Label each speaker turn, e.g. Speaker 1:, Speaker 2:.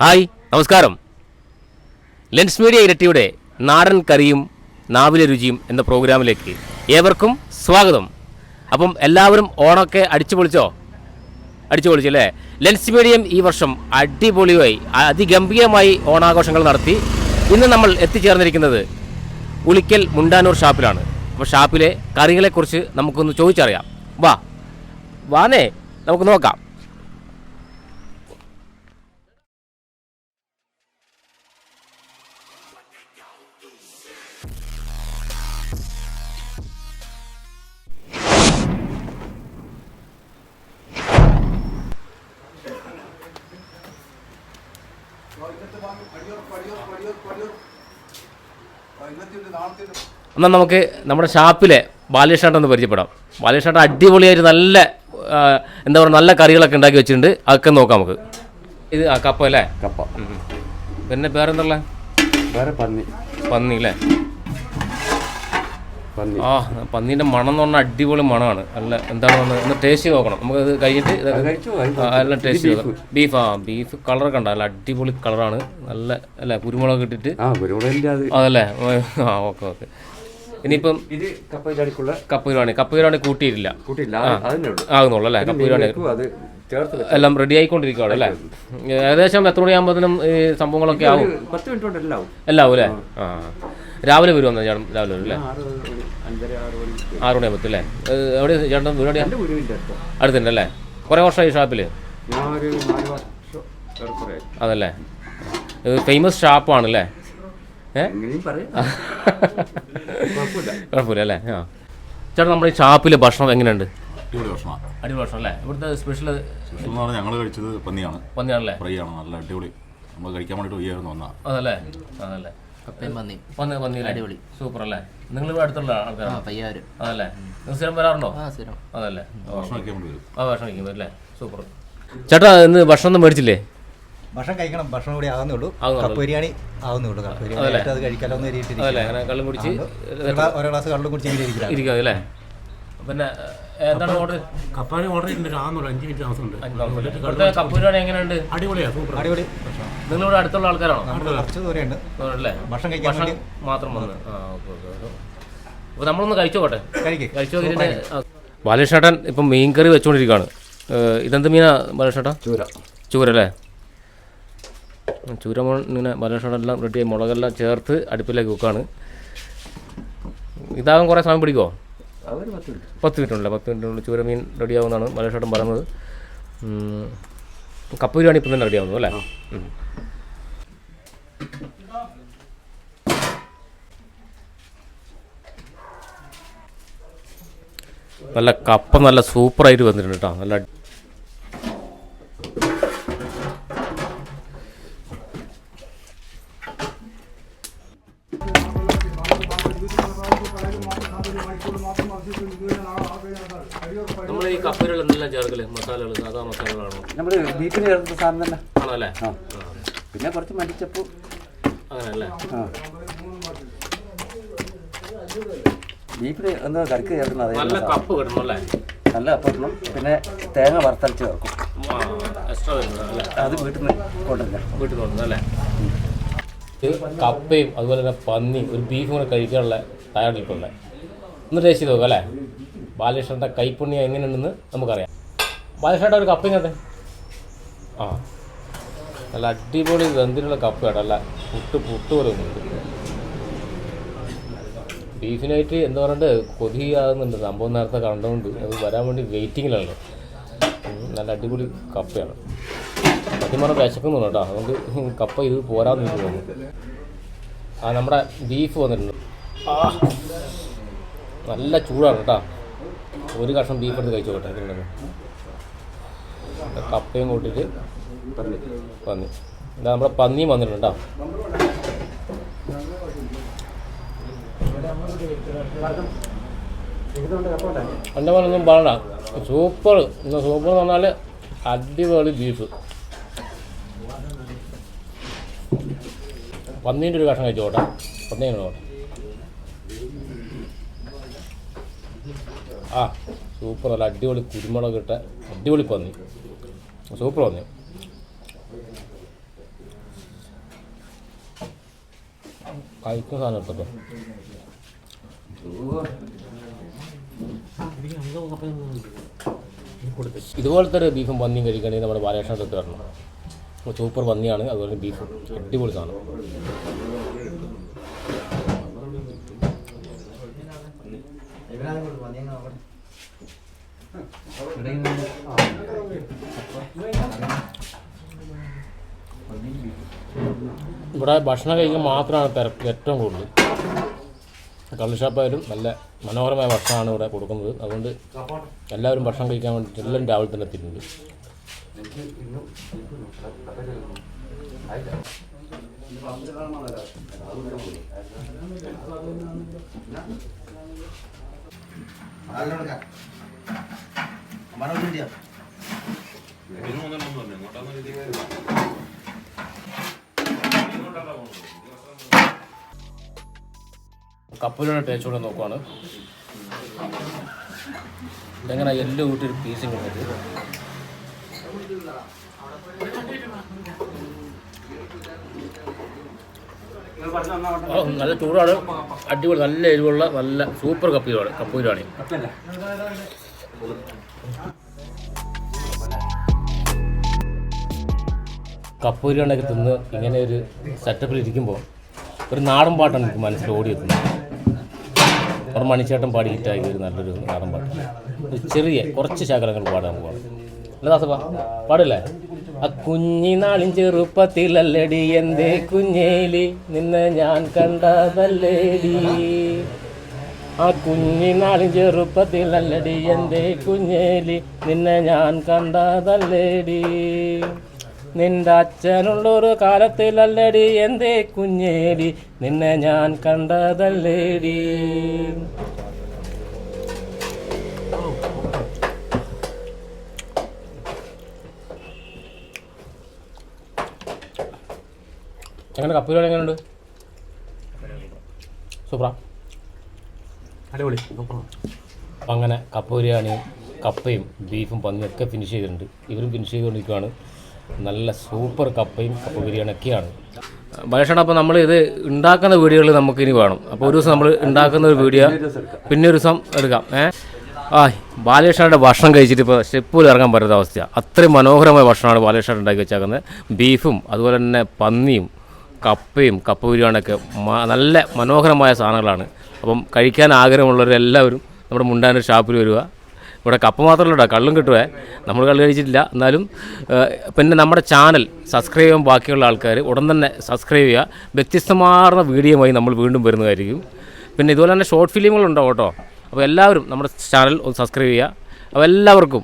Speaker 1: Hi നമസ്കാരം. Lens media ഇരട്ടിയുടെ നാടൻ കറിയും നാവിലെ രുചിയും എന്ന പ്രോഗ്രാമിലേക്ക് ഏവർക്കും സ്വാഗതം. അപ്പം എല്ലാവരും ഓണമൊക്കെ അടിച്ചു പൊളിച്ചോ? അടിച്ചു പൊളിച്ചല്ലേ ലെൻസ് മീഡിയം ഈ വർഷം അടിപൊളിയായി അതിഗംഭീരമായി ഓണാഘോഷങ്ങൾ നടത്തി. ഇന്ന് നമ്മൾ എത്തിച്ചേർന്നിരിക്കുന്നത് ഉളിക്കൽ മുണ്ടാനൂർ ഷാപ്പിലാണ്. അപ്പോൾ ഷാപ്പിലെ കറികളെക്കുറിച്ച് നമുക്കൊന്ന് ചോദിച്ചറിയാം. വാ. വാനേ നമുക്ക് നോക്കാം. എന്നാൽ നമുക്ക് നമ്മുടെ ഷാപ്പിലെ ബാലേഷാട്ടൻ ഒന്ന് പരിചയപ്പെടാം. ബാലേഷാട്ടൻ അടിപൊളിയായിട്ട് നല്ല എന്താ പറയുക നല്ല കറികളൊക്കെ ഉണ്ടാക്കി വെച്ചിട്ടുണ്ട്. അതൊക്കെ നോക്കാം നമുക്ക്. ഇത് ആ കപ്പ അല്ലേ?
Speaker 2: കപ്പ.
Speaker 1: പിന്നെ പേരെന്തുള്ള
Speaker 2: വേറെ പന്നി.
Speaker 1: പന്നി അല്ലേ? ആ പന്നീന്റെ മണം എന്ന് പറഞ്ഞാൽ അടിപൊളി മണമാണ്. നല്ല എന്താണ് ഒന്ന് ടേസ്റ്റ് നോക്കണം. നമുക്ക് ഇത് കഴിഞ്ഞിട്ട്
Speaker 2: നല്ല
Speaker 1: ടേസ്റ്റ്. നോക്കാം ബീഫ് ആ ബീഫ് കളറൊക്കെ ഉണ്ട് നല്ല അടിപൊളി കളറാണ് നല്ല അല്ലേ കുരുമുളക് ഇട്ടിട്ട്. അതല്ലേ? ആ ഓക്കെ ഓക്കെ. ഇനിയിപ്പം
Speaker 2: ഇത് കപ്പ ചാടിക്കുള്ള
Speaker 1: കപ്പ ബിരിയാണി കപ്പ ബിരിയാണി കൂട്ടിയിട്ടില്ല. ആകുന്നുള്ളൂ അല്ലേ? കപ്പ ബിരിയാണി
Speaker 2: അത് ചേർത്ത് വെച്ച്
Speaker 1: എല്ലാം റെഡി ആയിക്കൊണ്ടിരിക്കുകയാണ് അല്ലേ? ഏകദേശം എത്ര മണിയാകുമ്പോഴത്തേനും ഈ സംഭവങ്ങളൊക്കെ ആവും?
Speaker 2: പത്ത് മിനിറ്റ് കൊണ്ട് എല്ലാം ആവും.
Speaker 1: അല്ലേ? ആ. രാവിലെ വരുമെന്ന് ചേട്ടൻ? രാവിലെ വരും അല്ലേ?
Speaker 2: ആറ് മണി
Speaker 1: ആകുമ്പോൾ അല്ലേ? എവിടെ ചേട്ടൻ വീട് അടുത്തുണ്ട് അല്ലേ? കുറേ വർഷമായി ഷാപ്പിൽ അതല്ലേ ഇത് ഫേമസ് ഷാപ്പാണ് അല്ലേ ഏ
Speaker 2: എങ്ങനെയും പറയാം കുഴപ്പമില്ല.
Speaker 1: അല്ലേ? ആ. ചേട്ടാ നമ്മുടെ ഈ ഷാപ്പിലെ ഭക്ഷണം എങ്ങനെയുണ്ട്?
Speaker 3: അടിപൊളി ഭക്ഷണമാണ്
Speaker 1: അടിപൊളി ഭക്ഷണം അല്ലേ? ഇവിടുത്തെ സ്പെഷ്യൽ
Speaker 3: സ്പെഷ്യൽ എന്ന് പറഞ്ഞാൽ ഞങ്ങൾ കഴിച്ചത് പന്നിയാണ്.
Speaker 1: പന്നിയാണല്ലേ?
Speaker 3: ഫ്രൈ ആണ്. നല്ല അടിപൊളി. നമ്മൾ കഴിക്കാൻ വേണ്ടിയിട്ട് വയ്യായിരുന്നു വന്നാൽ
Speaker 1: അതല്ലേ? അതല്ലേ. പന്നി പന്നി
Speaker 4: അടിപൊളി.
Speaker 1: സൂപ്പർ അല്ലേ നിങ്ങൾ ഇവിടെ അടുത്തുള്ള ആൾക്കാരാണ് അതല്ലേ? നിങ്ങൾ സ്ഥിരം വരാറുണ്ടോ?
Speaker 4: സ്ഥിരം.
Speaker 1: അതല്ലേ.
Speaker 3: ഭക്ഷണം കഴിക്കാൻ വേണ്ടി വരും.
Speaker 1: ആ ഭക്ഷണം കഴിക്കും അല്ലേ? സൂപ്പർ. ചേട്ടാ ഇന്ന് ഭക്ഷണം ഒന്നും മേടിച്ചില്ലേ?
Speaker 5: ഭക്ഷണം കഴിക്കണം ഭക്ഷണം കൂടി ആകുന്നേ ഉള്ളൂ
Speaker 1: ആവുന്നുള്ളൂ.
Speaker 5: കപ്പ് ബിരിയാണി ആവുന്നേ ഉള്ളൂ കപ്പ് ബിരിയാണി അത് കഴിക്കാലോ എന്ന് കരുതിയിട്ട്
Speaker 1: കള്ളും കുടിച്ച്
Speaker 5: ഒരു ഓരോ ഗ്ലാസ് കള്ളും കുടിച്ച് ഇങ്ങനെ
Speaker 1: അല്ലേ? പിന്നെ എന്താണ് ഓർഡർ
Speaker 6: കപ്പാനി ഓർഡർ ചെയ്തിട്ടുണ്ട്. ആകുന്നുള്ളൂ അഞ്ച് മിനിറ്റ് താമസമുണ്ട്.
Speaker 1: ഇവിടുത്തെ കപ്പ് ബിരിയാണി എങ്ങനെയുണ്ട്?
Speaker 6: അടിപൊളിയാ സൂപ്പർ.
Speaker 5: അടിപൊളി.
Speaker 1: നിങ്ങളിവിടെ അടുത്തുള്ള ആൾക്കാരാണോ?
Speaker 5: നമ്മൾ കുറച്ച് ദൂരെയുണ്ട്.
Speaker 1: അല്ലേ
Speaker 5: ഭക്ഷണം കഴിക്കാൻ
Speaker 1: ഭക്ഷണം മാത്രം വന്ന്. ആ ഓക്കെ ഓക്കെ അപ്പോൾ നമ്മളൊന്ന് കഴിച്ചോട്ടെ
Speaker 5: കഴിക്കേ.
Speaker 1: കഴിച്ചു ബാലേഷേട്ടൻ ഇപ്പം മീൻ കറി വെച്ചുകൊണ്ടിരിക്കുകയാണ് ഇതെന്ത് മീനാ ബാലേഷേട്ടാ?
Speaker 2: ചൂര.
Speaker 1: ചൂര അല്ലേ ചൂര മോ- ഇങ്ങനെ ബാലേഷേട്ടെല്ലാം റെഡിയായി മുളകെല്ലാം ചേർത്ത് അടുപ്പിലേക്ക് വെക്കുകയാണ് ഇതാകും കുറേ സമയം പിടിക്കുമോ
Speaker 2: പത്ത് മിനിറ്റ്.
Speaker 1: പത്ത് മിനിറ്റിനുള്ളിൽ ചൂര മീൻ റെഡിയാവുമെന്നാണ് ബാലേഷേട്ടൻ പറയുന്നത്. കപ്പ ബിരിയാണി ഇപ്പം തന്നെ റെഡിയാവുന്നു അല്ലേ? നല്ല കപ്പ നല്ല സൂപ്പറായിട്ട് വന്നിട്ടുണ്ട് കേട്ടോ. നല്ല നമ്മൾ ഈ കപ്പയിലുള്ള എന്തെല്ലാം ചേർക്കൽ മസാലകൾ സാധാ മസാലകളാണോ?
Speaker 2: നമ്മൾ ബീഫിന് ചേർത്ത സാധനം തന്നെ.
Speaker 1: ആണല്ലേ?
Speaker 2: ആ. പിന്നെ കുറച്ച് മല്ലിച്ചപ്പ്.
Speaker 1: അങ്ങനല്ലേ
Speaker 2: ആ. ബീഫിന് എന്താ കറിക്ക് ചേർക്കുന്നത്
Speaker 1: നല്ല കപ്പ് കിട്ടണം അല്ലേ?
Speaker 2: നല്ല അപ്പം പിന്നെ തേങ്ങ വറുത്തരച്ച് ചേർക്കും.
Speaker 1: എക്സ്ട്രാ
Speaker 2: അത് വീട്ടിൽ നിന്ന് കൊണ്ടല്ല
Speaker 1: വീട്ടിൽ കൊണ്ടുവന്നത് അല്ലേ? കപ്പയും അതുപോലെ തന്നെ പന്നി ഒരു ബീഫും കൂടെ കഴിക്കാനുള്ള തയ്യാറെടുപ്പുള്ള ഒന്ന് ടേസ്റ്റ് ചെയ്ത് നോക്കാം അല്ലേ? ബാലകൃഷ്ണന്റെ കൈപ്പുണ്യം എങ്ങനെയുണ്ടെന്ന് നമുക്കറിയാം. ബാലകൃഷ്ണന്റെ ഒരു കപ്പ് ഇങ്ങനത്തെ ആ. നല്ല അടിപൊളി വെന്തിനുള്ള കപ്പ് കേട്ടോ അല്ല പുട്ട് പുട്ട് പോലെ ബീഫിനായിട്ട് എന്താ പറയണ്ട് കൊതിയാകുന്നുണ്ട്. സംഭവം നേരത്തെ കണ്ടുകൊണ്ട് അത് വരാൻ വേണ്ടി വെയിറ്റിങ്ങിലാണ് നല്ല അടിപൊളി കപ്പയാണ് സത്യം വിശക്കുന്നു കേട്ടോ. അതുകൊണ്ട് കപ്പ ഇത് പോരാന്ന് തോന്നുന്നു ആ നമ്മുടെ ബീഫ് വന്നിട്ടുണ്ട്. നല്ല ചൂടാണ് കേട്ടോ. ഒരു കഷ്ണം ബീഫ് എടുത്ത് കഴിച്ചു കേട്ടോ കപ്പയും കൂട്ടിയിട്ട് പന്നി. ഇതാ നമ്മുടെ പന്നിയും വന്നിട്ടുണ്ട് കേട്ടോ. എന്റെ പോലൊന്നും പറയണ്ട സൂപ്പർ. ഇന്ന് സൂപ്പർ എന്ന് പറഞ്ഞാൽ അടിപൊളി ബീഫ് പന്നീന്റെ ഒരു കഷ്ണം കഴിച്ചോട്ടെ പന്നീന്റെ ആ സൂപ്പർ നല്ല അടിപൊളി കുരുമുളക് ഇട്ട അടിപൊളി പന്നി. സൂപ്പർ പന്നി. കഴിക്കുന്ന സാധനം എടുത്തോ. ഇതുപോലത്തെ ഒരു ബീഫും പന്നിയും കഴിക്കണമെങ്കിൽ നമ്മുടെ ബാലകൃഷ്ണ തൊട്ട് വരണം. സൂപ്പർ പന്നിയാണ് അതുപോലെ ബീഫും. അടിപൊളി സാധനം. ഇവിടെ ഭക്ഷണം കഴിക്കാൻ മാത്രമാണ് തിരക്ക് ഏറ്റവും കൂടുതൽ. കള്ളുഷാപ്പായാലും നല്ല മനോഹരമായ ഭക്ഷണമാണ് ഇവിടെ കൊടുക്കുന്നത്. അതുകൊണ്ട് എല്ലാവരും ഭക്ഷണം കഴിക്കാൻ വേണ്ടി എല്ലാം രാവിലെ തന്നെ എത്തിയിട്ടുണ്ട് കപ്പലിയുടെ ടേസ്റ്റ് നോക്കുവാണ്. ഇതെങ്ങനെ എല്ലാം കൂട്ടി പീസും ഓ, നല്ല ചൂടാണ്. അടിപൊളി നല്ല എരിവുള്ള നല്ല സൂപ്പർ കപ്പൂരാണ്. കപ്പൂരാണ് കപ്പൂരാണൊക്കെ തിന്ന് ഇങ്ങനെ ഒരു സെറ്റപ്പിൽ ഇരിക്കുമ്പോൾ ഒരു നാടൻ പാട്ടാണ് എനിക്ക് മനസ്സിൽ ഓടിയെത്തുന്നത് അവിടെ മണിച്ചേട്ടൻ പാടി ഹിറ്റായി ഒരു നല്ലൊരു നാടൻ പാട്ട്. ഒരു ചെറിയ കുറച്ച് ശകലങ്ങൾ പാടാൻ പോവാണ്. അല്ല ദാസപ്പ പാടില്ലേ? കുഞ്ഞിനാളിൻ ചെറുപ്പത്തിലല്ലടി എന്തേ കുഞ്ഞേലി. നിന്നെ ഞാൻ കണ്ടതല്ലേടി. ആ കുഞ്ഞിനാളിൻ ചെറുപ്പത്തിലല്ലടി എന്തേ കുഞ്ഞേലി. നിന്നെ ഞാൻ കണ്ടതല്ലേടി. നിന്റെ അച്ഛനുള്ളൊരു കാലത്തിലല്ലടി എന്തേ കുഞ്ഞേലി. നിന്നെ ഞാൻ കണ്ടതല്ലേടി. എങ്ങനെ കപ്പ് ബിരിയാണി എങ്ങനെയുണ്ട്? സൂപ്പറാ.
Speaker 6: അടിപൊളി.
Speaker 1: അപ്പം അങ്ങനെ കപ്പ ബിരിയാണിയും കപ്പയും ബീഫും പന്നിയും ഒക്കെ ഫിനിഷ് ചെയ്തിട്ടുണ്ട്. ഇവരും ഫിനിഷ് ചെയ്തുകൊണ്ടിരിക്കുകയാണ് നല്ല സൂപ്പർ കപ്പയും കപ്പ ബിരിയാണി ഒക്കെയാണ്. ഭക്ഷണം അപ്പോൾ നമ്മൾ ഇത് ഉണ്ടാക്കുന്ന വീഡിയോകൾ നമുക്ക് ഇനി വേണം. അപ്പോൾ ഒരു ദിവസം നമ്മൾ ഉണ്ടാക്കുന്ന ഒരു വീഡിയോ പിന്നെ ഒരു ദിവസം എടുക്കാം. ഏ? ആ ബാലകൃഷ്ണയുടെ ഭക്ഷണം കഴിച്ചിട്ട് ഇപ്പോൾ സ്റ്റെപ്പ് പോലും ഇറങ്ങാൻ പറ്റാത്ത അവസ്ഥയാണ് അത്രയും മനോഹരമായ ഭക്ഷണമാണ് ബാലകൃഷ്ണൻ ഉണ്ടാക്കി വെച്ചേക്കുന്നത്. ബീഫും അതുപോലെ തന്നെ പന്നിയും കപ്പയും കപ്പ ബിരിയാണിയൊക്കെ നല്ല മനോഹരമായ സാധനങ്ങളാണ്. അപ്പം കഴിക്കാൻ ആഗ്രഹമുള്ളവരെല്ലാവരും നമ്മുടെ മുണ്ടാൻ ഷാപ്പിൽ വരിക. ഇവിടെ കപ്പ മാത്രമല്ല കേട്ടോ കള്ളും കിട്ടുവേ. നമ്മൾ കള്ള് കഴിച്ചിട്ടില്ല. എന്നാലും പിന്നെ നമ്മുടെ ചാനൽ സബ്സ്ക്രൈബ് ചെയ്യാൻ ബാക്കിയുള്ള ആൾക്കാർ ഉടൻ തന്നെ സബ്സ്ക്രൈബ് ചെയ്യുക. വ്യത്യസ്തമാർന്ന വീഡിയോയുമായി നമ്മൾ വീണ്ടും വരുന്നതായിരിക്കും. പിന്നെ ഇതുപോലെ തന്നെ ഷോർട്ട് ഫിലിമുകളുണ്ടാവും കേട്ടോ. അപ്പോൾ എല്ലാവരും നമ്മുടെ ചാനൽ ഒന്ന് സബ്സ്ക്രൈബ് ചെയ്യുക. അപ്പോൾ എല്ലാവർക്കും